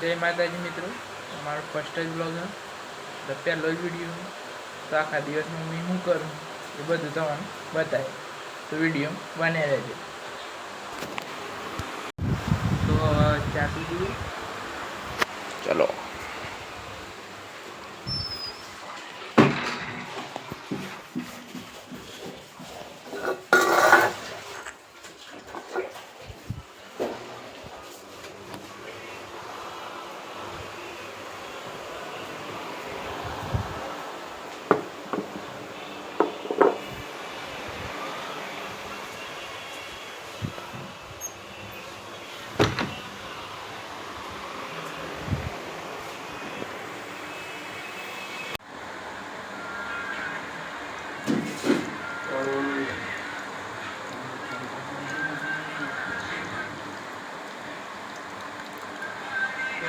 જય માતાજી મિત્રો. અમારો ફર્સ્ટ જ બ્લોગ તો પહેલો જ વીડિયો તો આખા દિવસમાં હું શું કરું? એ બધું તમને બતાવે તો વીડિયો બને રહેજો. તો ચા પી ચલો.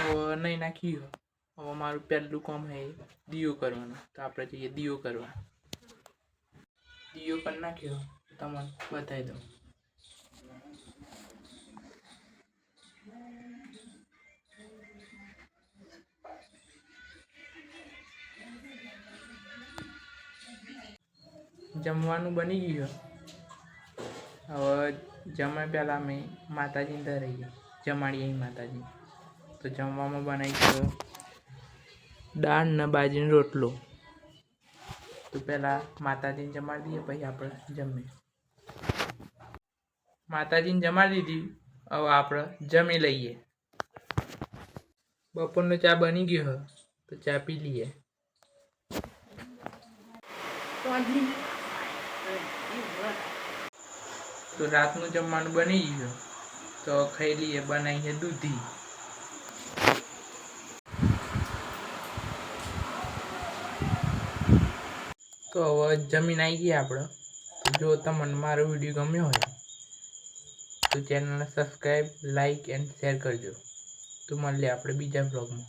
નહીં નાખી હવે મારું પહેલું કામ હે દીવો કરવાનું. તો આપણે જઈએ દીવો કરવા. દીયો કરી નાખ્યો. તમને બતાવી દઉં. જમવાનું બની ગયું. હવે જમવા પહેલાં અમે માતાજીને ધરાઈએ જમાડીએ માતાજી તો જમવામાં બનાવી છે દાળ ને બાજરીનો રોટલો. તો પહેલાં માતાજીને જમાડી દઈએ, પછી આપણે જમીએ. માતાજીને જમાડી દીધી, હવે આપણે જમી લઈએ. બપોરનો ચા બની ગયો તો ચા પી લઈએ. તો રાતનું જમવાનું બની ગયું. તો ખાઈ લઈએ, બનાવીએ દૂધી. તો હવે જમીન આવી ગઈ આપણે જો તમને મારો વીડિયો ગમ્યો હોય, તો ચેનલને સબસ્ક્રાઈબ લાઈક એન્ડ શેર કરજો. તો મળીએ આપણે બીજા બ્લોગમાં